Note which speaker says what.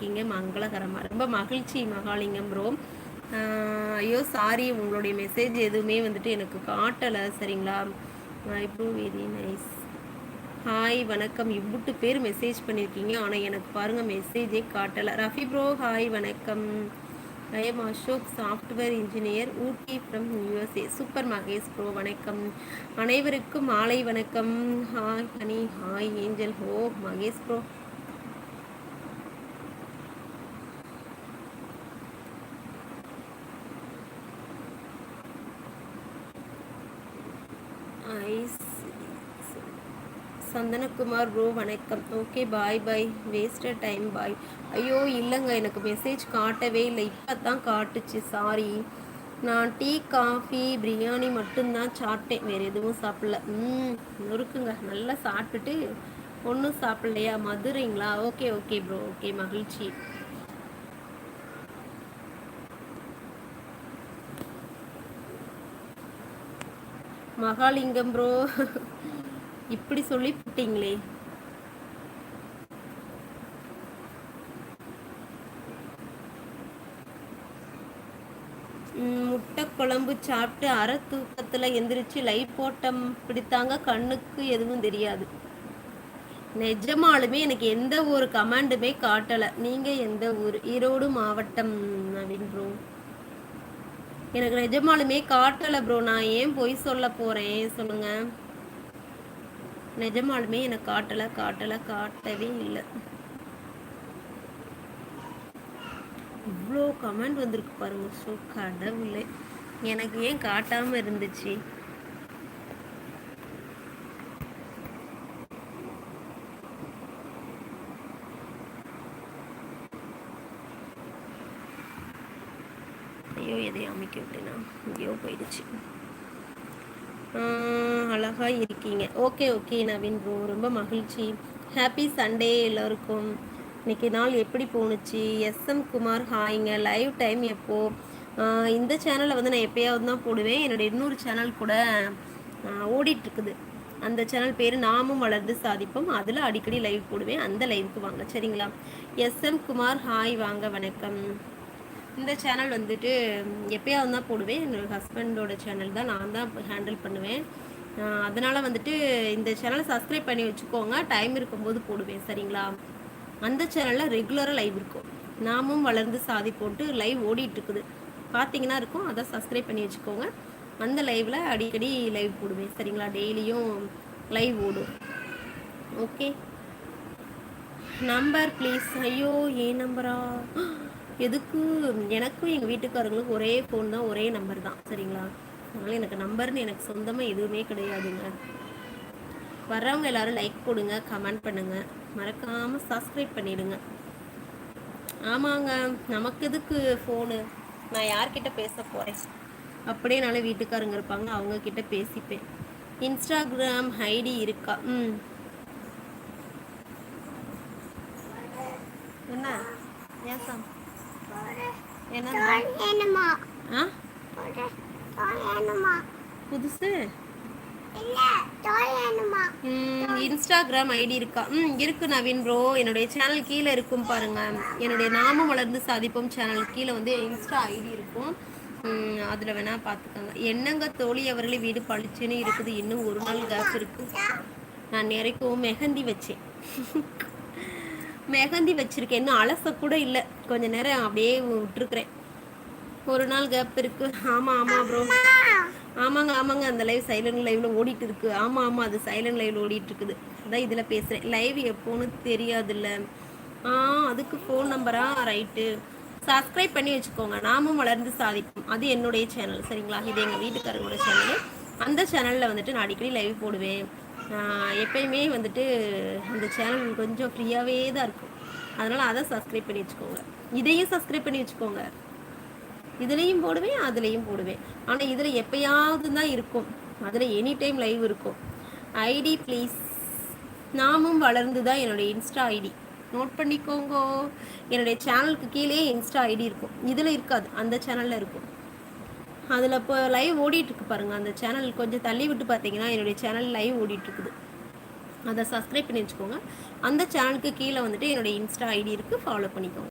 Speaker 1: இருக்கீங்க. மங்களகரமாக ரொம்ப மகிழ்ச்சி மகாலிங்கம் ப்ரோ ஐயோ சாரி உங்களுடைய மெசேஜ் எதுவுமே வந்துட்டு எனக்கு காட்டலை. சரிங்களா? இப்போ வெரி நைஸ் ஹாய் வணக்கம். இவ்வளோ பேர் மெசேஜ் பண்ணியிருக்கீங்க ஆனால் எனக்கு பாருங்கள் மெசேஜே காட்டலை. ரஃபி ப்ரோ ஹாய் வணக்கம். I am Ashok software engineer Ooty from USA super Mahesh bro வணக்கம். அனைவருக்கும் மாலை வணக்கம். ஹாய் ஹனி ஹாய் ஏஞ்சல் ஹோ மகேஷ் ப்ரோ சந்தனகுமார் ப்ரோ வணக்கம். Okay bye bye wasted time bye ஐயோ இல்லைங்க. எனக்கு மெசேஜ் காட்டவே இல்லை. இப்போ தான் காட்டுச்சு. சாரி நான் டீ காஃபி பிரியாணி மட்டும்தான் சாப்பிட்டேன். வேறு எதுவும் சாப்பிடல. ம் நொறுக்குங்க. நல்லா சாப்பிட்டுட்டு ஒன்றும் சாப்பிட்லையா? மதுரைங்களா? ஓகே ஓகே ப்ரோ ஓகே மகிழ்ச்சி. மகாலிங்கம் ப்ரோ இப்படி சொல்லி போட்டீங்களே முட்டை குழம்பு சாப்பிட்டு அரை தூக்கத்தில் எந்திரிச்சு லைட் போட்டம். பிடித்தாங்க கண்ணுக்கு எதுவும் தெரியாது. நிஜமாலுமே எனக்கு எந்த ஒரு கமாண்டுமே காட்டலை. நீங்கள் எந்த ஊர்? ஈரோடு மாவட்டம் அப்படின்றோம் ப்ரோ எனக்கு நிஜமாலுமே காட்டலை ப்ரோ நான் ஏன் பொய் சொல்ல போகிறேன் சொல்லுங்கள் நிஜமாலுமே எனக்கு காட்டலை காட்டலை காட்டவே இல்லை. இவ்வளோ கமெண்ட் வந்திருக்கு பாருங்க. ஸோ கடவுளே. எனக்கு ஏன் காட்டாமல் இருந்துச்சு? ஐயோ எதையும் அமைக்க அப்படின்னா ஐயோ போயிடுச்சு. அழகாக இருக்கீங்க. ஓகே ஓகே நவீன் ப்ரோ ரொம்ப மகிழ்ச்சி. ஹாப்பி சண்டே எல்லோருக்கும். இன்னைக்கு நாள் எப்படி போணுச்சு? எஸ்எம் குமார் ஹாய்ங்க லைவ் டைம் எப்போ? இந்த சேனலில் வந்து நான் எப்பயாவது தான் போடுவேன். என்னோடய இன்னொரு சேனல் கூட ஓடிட்டுருக்குது. அந்த சேனல் பேர் நாமும் வளர்ந்து சாதிப்போம். அதில் அடிக்கடி லைவ் போடுவேன். அந்த லைவுக்கு வாங்க. சரிங்களா? எஸ்எம் குமார் ஹாய் வாங்க. வணக்கம். இந்த சேனல் வந்துட்டு எப்பயாவது தான் போடுவேன். என்னோடய ஹஸ்பண்டோட சேனல் தான் நான் தான் ஹேண்டில் பண்ணுவேன். அதனால் வந்துட்டு இந்த சேனலை சப்ஸ்கிரைப் பண்ணி வச்சுக்கோங்க. டைம் இருக்கும்போது போடுவேன். சரிங்களா? அந்த சேனலில் ரெகுலராக லைவ் இருக்கும். நாமும் வளர்ந்து சாதி போட்டு லைவ் ஓடிட்டுருக்குது பார்த்தீங்கன்னா இருக்கும். அதை சப்ஸ்கிரைப் பண்ணி வச்சுக்கோங்க. அந்த லைவில் அடிக்கடி லைவ் போடுவேன். சரிங்களா? டெய்லியும் லைவ் ஓடும். ஓகே நம்பர் ப்ளீஸ் ஐயோ ஏன் நம்பரா எதுக்கு எனக்கும் எங்கள் வீட்டுக்காரங்களுக்கும் ஒரே ஃபோன் தான் ஒரே நம்பர் தான். சரிங்களா? அதனால் எனக்கு நம்பர்னு எனக்கு சொந்தமாக எதுவுமே கிடையாதுங்க. வர்றவங்க எல்லாரும் லைக் போடுங்க கமெண்ட் பண்ணுங்கள் மறக்காமல் சப்ஸ்கிரைப் பண்ணிடுங்க. ஆமாங்க நமக்கு எதுக்கு ஃபோனு நான் யார்கிட்ட பேச போகிறேன் அப்படியே நாளே வீட்டுக்காரங்க இருப்பாங்க அவங்க கிட்ட பேசிப்பேன் இன்ஸ்டாகிராம் ஐடி இருக்கா? ம். என்ன? ஏன் சார் புதுசு? இன்ஸ்டாகிராம் ஐடி இருக்கா? ம் இருக்கு நவீன் ப்ரோ என்னுடைய சேனல் கீழே இருக்கும் பாருங்க. என்னுடைய நாமம் வளர்ந்து சாதிப்போம் சேனல் கீழே வந்து இன்ஸ்டா ஐடி இருக்கும். அதில் வேணா பார்த்துக்கோங்க என்னங்க தோழி அவர்களே வீடு பளிச்சுன்னு இருக்குது. இன்னும் ஒரு நாள் கேப் இருக்கு. நான் நிறைக்கவும் மெஹந்தி வச்சேன். மெஹந்தி வச்சுருக்கேன். இன்னும் அலச கூட இல்லை. கொஞ்ச நேரம் அப்படியே விட்டுருக்குறேன். ஒரு நாள் கேப் இருக்கு. ஆமாம் ஆமாம் ப்ரோ ஆமாங்க ஆமாங்க. அந்த லைவ் சைலண்ட் லைவ்ல ஓடிட்டு இருக்கு. ஆமாம் ஆமாம் அது சைலண்ட் லைவ்ல ஓடிட்டு இருக்குது அதான் இதில் பேசுகிறேன் லைவ் எப்போன்னு தெரியாதுல்ல. ஆ அதுக்கு ஃபோன் நம்பரா ரைட்டு சப்ஸ்கிரைப் பண்ணி வச்சுக்கோங்க. நாமும் வளர்ந்து சாதிப்போம். அது என்னுடைய சேனல் சரிங்களா? இது எங்கள் வீட்டுக்காரங்களோட சேனல் அந்த சேனலில் வந்துட்டு நான் அடிக்கடி லைவ் போடுவேன். எப்பயுமே வந்துட்டு இந்த சேனல் கொஞ்சம் ஃப்ரீயாகவே தான் இருக்கும். அதனால் அதை சப்ஸ்கிரைப் பண்ணி வச்சுக்கோங்க. இதையும் சப்ஸ்கிரைப் பண்ணி வச்சுக்கோங்க. இதுலேயும் போடுவேன் அதுலேயும் போடுவேன். ஆனால் இதில் எப்பயாவது தான் இருக்கும். அதில் எனி டைம் லைவ் இருக்கும். ஐடி ப்ளீஸ் நாமும் வளர்ந்து தான் என்னுடைய இன்ஸ்டா ஐடி நோட் பண்ணிக்கோங்க. என்னுடைய சேனலுக்கு கீழே இன்ஸ்டா ஐடி இருக்கும். இதில் இருக்காது. அந்த சேனலில் இருக்கும். அதில் இப்போ லைவ் ஓடிட்டுருக்கு பாருங்கள் அந்த சேனல் கொஞ்சம் தள்ளி விட்டு பார்த்தீங்கன்னா என்னுடைய சேனல் லைவ் ஓடிட்டுருக்குது அதை சப்ஸ்கிரைப் பண்ணி வச்சுக்கோங்க அந்த சேனலுக்கு கீழே வந்துட்டு என்னுடைய இன்ஸ்டா ஐடி இருக்குது ஃபாலோ பண்ணிக்கோங்க.